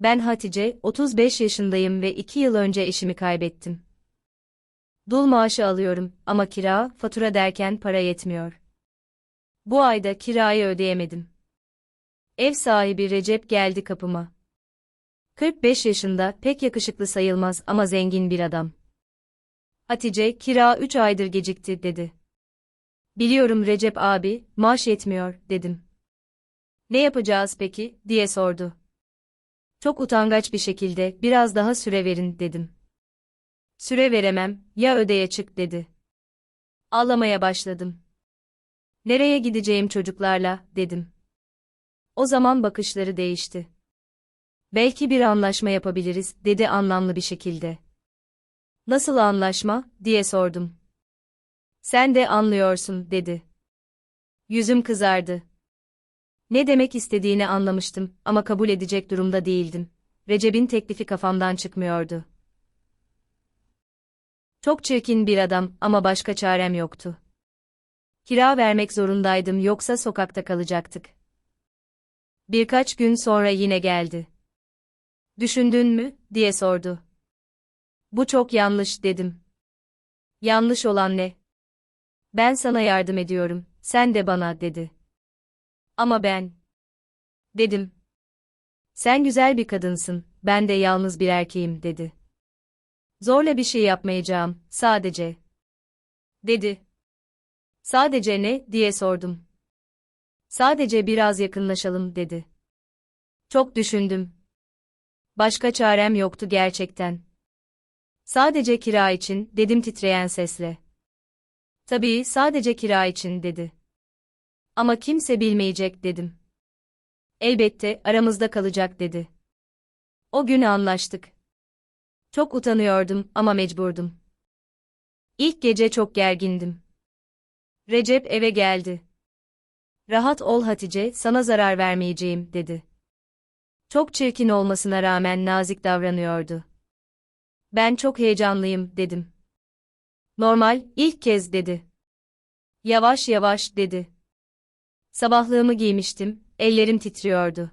Ben Hatice, 35 yaşındayım ve 2 yıl önce eşimi kaybettim. Dul maaşı alıyorum ama kira, fatura derken para yetmiyor. Bu ayda kirayı ödeyemedim. Ev sahibi Recep geldi kapıma. 45 yaşında, pek yakışıklı sayılmaz ama zengin bir adam. Hatice, kira 3 aydır gecikti, dedi. Biliyorum Recep abi, maaş yetmiyor, dedim. Ne yapacağız peki, diye sordu. Çok utangaç bir şekilde, biraz daha süre verin, dedim. Süre veremem, ya ödeye çık, dedi. Ağlamaya başladım. Nereye gideceğim çocuklarla, dedim. O zaman bakışları değişti. Belki bir anlaşma yapabiliriz, dedi anlamlı bir şekilde. Nasıl anlaşma, diye sordum. Sen de anlıyorsun, dedi. Yüzüm kızardı. Ne demek istediğini anlamıştım ama kabul edecek durumda değildim. Recep'in teklifi kafamdan çıkmıyordu. Çok çirkin bir adam ama başka çarem yoktu. Kira vermek zorundaydım yoksa sokakta kalacaktık. Birkaç gün sonra yine geldi. Düşündün mü, diye sordu. Bu çok yanlış, dedim. Yanlış olan ne? Ben sana yardım ediyorum, sen de bana, dedi. Ama ben... Dedim. Sen güzel bir kadınsın, ben de yalnız bir erkeğim, dedi. Zorla bir şey yapmayacağım, sadece. Dedi. Sadece ne, diye sordum. Sadece biraz yakınlaşalım, dedi. Çok düşündüm. Başka çarem yoktu gerçekten. Sadece kira için, dedim titreyen sesle. Tabii, sadece kira için, dedi. Ama kimse bilmeyecek, dedim. Elbette, aramızda kalacak, dedi. O gün anlaştık. Çok utanıyordum ama mecburdum. İlk gece çok gergindim. Recep eve geldi. Rahat ol Hatice, sana zarar vermeyeceğim, dedi. Çok çirkin olmasına rağmen nazik davranıyordu. Ben çok heyecanlıyım, dedim. Normal, ilk kez, dedi. Yavaş yavaş, dedi. Sabahlığımı giymiştim, ellerim titriyordu.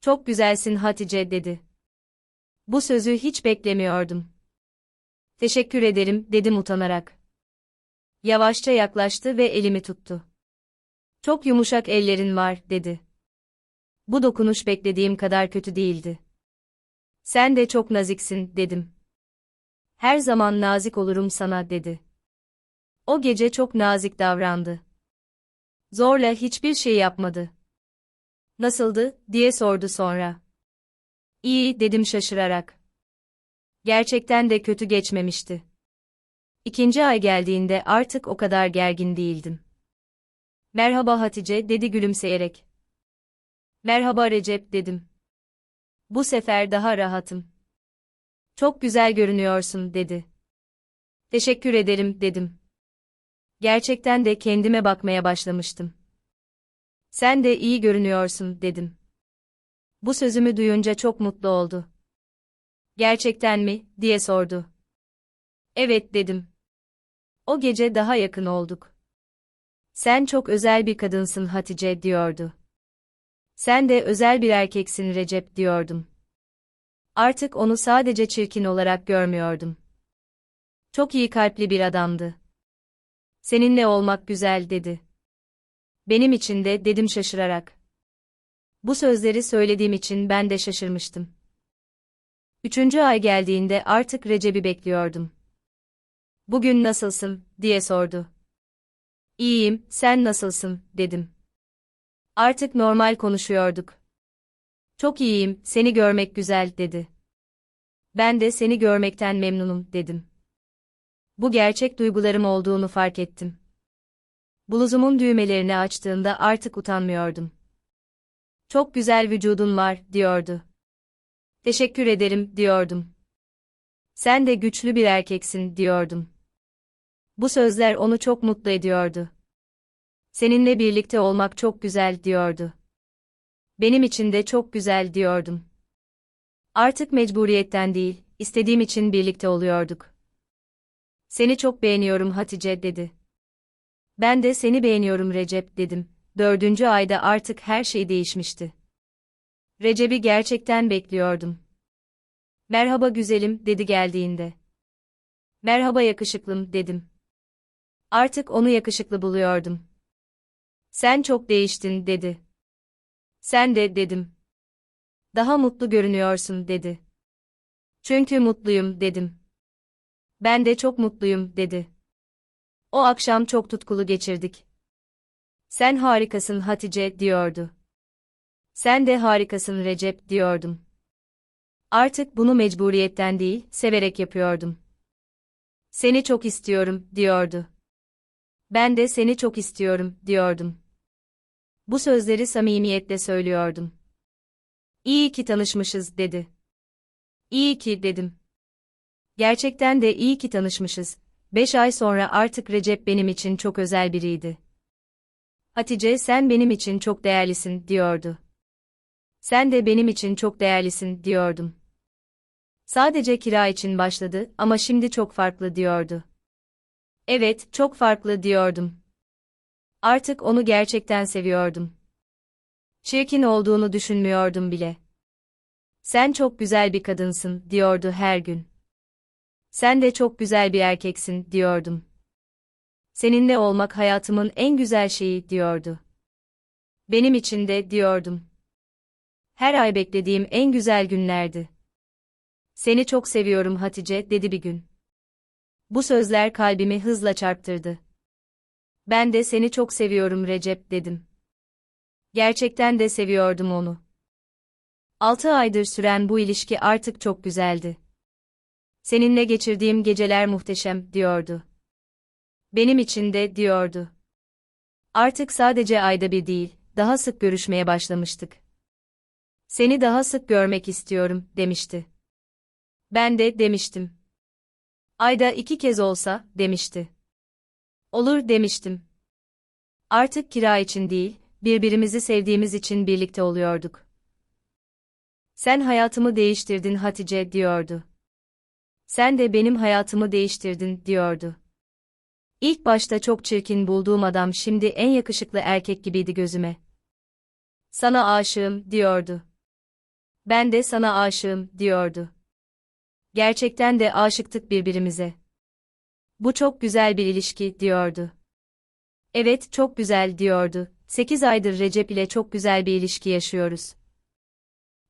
Çok güzelsin Hatice, dedi. Bu sözü hiç beklemiyordum. Teşekkür ederim, dedim utanarak. Yavaşça yaklaştı ve elimi tuttu. Çok yumuşak ellerin var, dedi. Bu dokunuş beklediğim kadar kötü değildi. Sen de çok naziksin, dedim. Her zaman nazik olurum sana, dedi. O gece çok nazik davrandı. Zorla hiçbir şey yapmadı. Nasıldı, diye sordu sonra. İyi, dedim şaşırarak. Gerçekten de kötü geçmemişti. İkinci ay geldiğinde artık o kadar gergin değildim. Merhaba Hatice, dedi gülümseyerek. Merhaba Recep, dedim. Bu sefer daha rahatım. Çok güzel görünüyorsun, dedi. Teşekkür ederim, dedim. Gerçekten de kendime bakmaya başlamıştım. Sen de iyi görünüyorsun, dedim. Bu sözümü duyunca çok mutlu oldu. Gerçekten mi, diye sordu. Evet, dedim. O gece daha yakın olduk. Sen çok özel bir kadınsın Hatice, diyordu. Sen de özel bir erkeksin Recep, diyordum. Artık onu sadece çirkin olarak görmüyordum. Çok iyi kalpli bir adamdı. Seninle olmak güzel, dedi. Benim için de, dedim şaşırarak. Bu sözleri söylediğim için ben de şaşırmıştım. Üçüncü ay geldiğinde artık Recep'i bekliyordum. Bugün nasılsın, diye sordu. İyiyim, sen nasılsın, dedim. Artık normal konuşuyorduk. Çok iyiyim, seni görmek güzel, dedi. Ben de seni görmekten memnunum, dedim. Bu gerçek duygularım olduğunu fark ettim. Bluzumun düğmelerini açtığında artık utanmıyordum. Çok güzel vücudun var, diyordu. Teşekkür ederim, diyordum. Sen de güçlü bir erkeksin, diyordum. Bu sözler onu çok mutlu ediyordu. Seninle birlikte olmak çok güzel, diyordu. Benim için de çok güzel, diyordum. Artık mecburiyetten değil, istediğim için birlikte oluyorduk. Seni çok beğeniyorum Hatice, dedi. Ben de seni beğeniyorum Recep, dedim. Dördüncü ayda artık her şey değişmişti. Recep'i gerçekten bekliyordum. Merhaba güzelim, dedi geldiğinde. Merhaba yakışıklım, dedim. Artık onu yakışıklı buluyordum. Sen çok değiştin, dedi. Sen de, dedim. Daha mutlu görünüyorsun, dedi. Çünkü mutluyum, dedim. Ben de çok mutluyum, dedi. O akşam çok tutkulu geçirdik. Sen harikasın Hatice, diyordu. Sen de harikasın Recep, diyordum. Artık bunu mecburiyetten değil, severek yapıyordum. Seni çok istiyorum, diyordu. Ben de seni çok istiyorum, diyordum. Bu sözleri samimiyetle söylüyordum. İyi ki tanışmışız, dedi. İyi ki, dedim. Gerçekten de iyi ki tanışmışız. Beş ay sonra artık Recep benim için çok özel biriydi. Hatice sen benim için çok değerlisin, diyordu. Sen de benim için çok değerlisin, diyordum. Sadece kira için başladı ama şimdi çok farklı diyordu. Evet, çok farklı diyordum. Artık onu gerçekten seviyordum. Çirkin olduğunu düşünmüyordum bile. Sen çok güzel bir kadınsın, diyordu her gün. Sen de çok güzel bir erkeksin, diyordum. Seninle olmak hayatımın en güzel şeyi, diyordu. Benim için de, diyordum. Her ay beklediğim en güzel günlerdi. Seni çok seviyorum Hatice, dedi bir gün. Bu sözler kalbimi hızla çarptırdı. Ben de seni çok seviyorum Recep, dedim. Gerçekten de seviyordum onu. Altı aydır süren bu ilişki artık çok güzeldi. Seninle geçirdiğim geceler muhteşem, diyordu. Benim için de, diyordu. Artık sadece ayda bir değil, daha sık görüşmeye başlamıştık. Seni daha sık görmek istiyorum, demişti. Ben de, demiştim. Ayda iki kez olsa, demişti. Olur, demiştim. Artık kira için değil, birbirimizi sevdiğimiz için birlikte oluyorduk. Sen hayatımı değiştirdin Hatice, diyordu. Sen de benim hayatımı değiştirdin, diyordu. İlk başta çok çirkin bulduğum adam şimdi en yakışıklı erkek gibiydi gözüme. Sana aşığım, diyordu. Ben de sana aşığım, diyordu. Gerçekten de aşıktık birbirimize. Bu çok güzel bir ilişki, diyordu. Evet, çok güzel, diyordu. Sekiz aydır Recep ile çok güzel bir ilişki yaşıyoruz.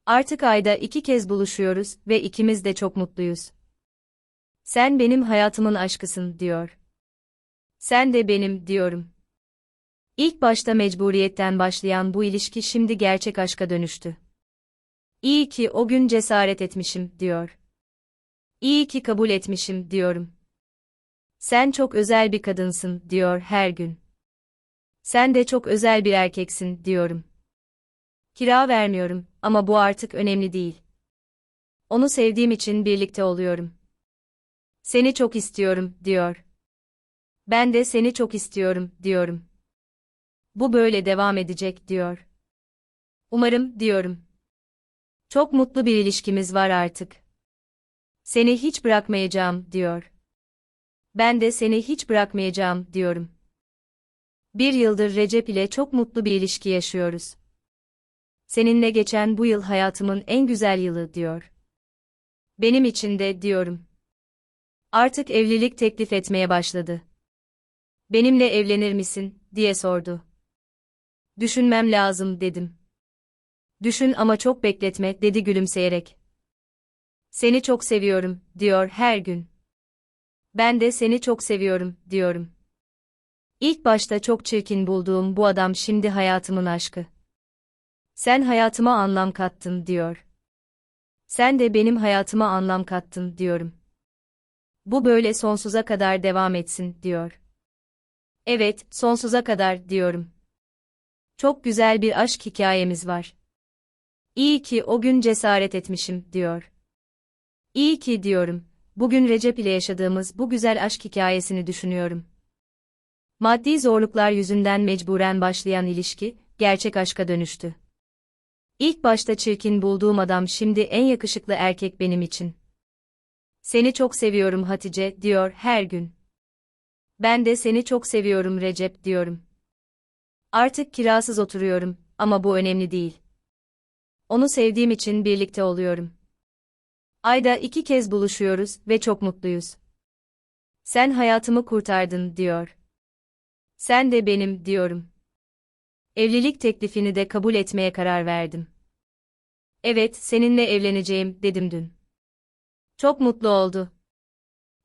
Artık ayda iki kez buluşuyoruz ve ikimiz de çok mutluyuz. Sen benim hayatımın aşkısın, diyor. Sen de benim, diyorum. İlk başta mecburiyetten başlayan bu ilişki şimdi gerçek aşka dönüştü. İyi ki o gün cesaret etmişim, diyor. İyi ki kabul etmişim, diyorum. Sen çok özel bir kadınsın, diyor her gün. Sen de çok özel bir erkeksin, diyorum. Kira vermiyorum ama bu artık önemli değil. Onu sevdiğim için birlikte oluyorum. Seni çok istiyorum, diyor. Ben de seni çok istiyorum, diyorum. Bu böyle devam edecek, diyor. Umarım, diyorum. Çok mutlu bir ilişkimiz var artık. Seni hiç bırakmayacağım, diyor. Ben de seni hiç bırakmayacağım, diyorum. Bir yıldır Recep ile çok mutlu bir ilişki yaşıyoruz. Seninle geçen bu yıl hayatımın en güzel yılı, diyor. Benim için de, diyorum. Artık evlilik teklif etmeye başladı. Benimle evlenir misin, diye sordu. Düşünmem lazım, dedim. Düşün ama çok bekletme, dedi gülümseyerek. Seni çok seviyorum, diyor her gün. Ben de seni çok seviyorum, diyorum. İlk başta çok çirkin bulduğum bu adam şimdi hayatımın aşkı. Sen hayatıma anlam kattın, diyor. Sen de benim hayatıma anlam kattın, diyorum. Bu böyle sonsuza kadar devam etsin, diyor. Evet, sonsuza kadar, diyorum. Çok güzel bir aşk hikayemiz var. İyi ki o gün cesaret etmişim, diyor. İyi ki diyorum, bugün Recep ile yaşadığımız bu güzel aşk hikayesini düşünüyorum. Maddi zorluklar yüzünden mecburen başlayan ilişki, gerçek aşka dönüştü. İlk başta çirkin bulduğum adam şimdi en yakışıklı erkek benim için. Seni çok seviyorum Hatice, diyor her gün. Ben de seni çok seviyorum Recep, diyorum. Artık kirasız oturuyorum ama bu önemli değil. Onu sevdiğim için birlikte oluyorum. Ayda iki kez buluşuyoruz ve çok mutluyuz. Sen hayatımı kurtardın, diyor. Sen de benim, diyorum. Evlilik teklifini de kabul etmeye karar verdim. Evet, seninle evleneceğim, dedim dün. Çok mutlu oldu.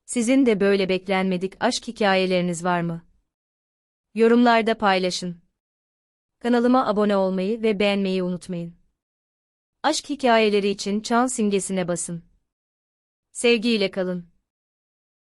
Sizin de böyle beklenmedik aşk hikayeleriniz var mı? Yorumlarda paylaşın. Kanalıma abone olmayı ve beğenmeyi unutmayın. Aşk hikayeleri için çan simgesine basın. Sevgiyle kalın.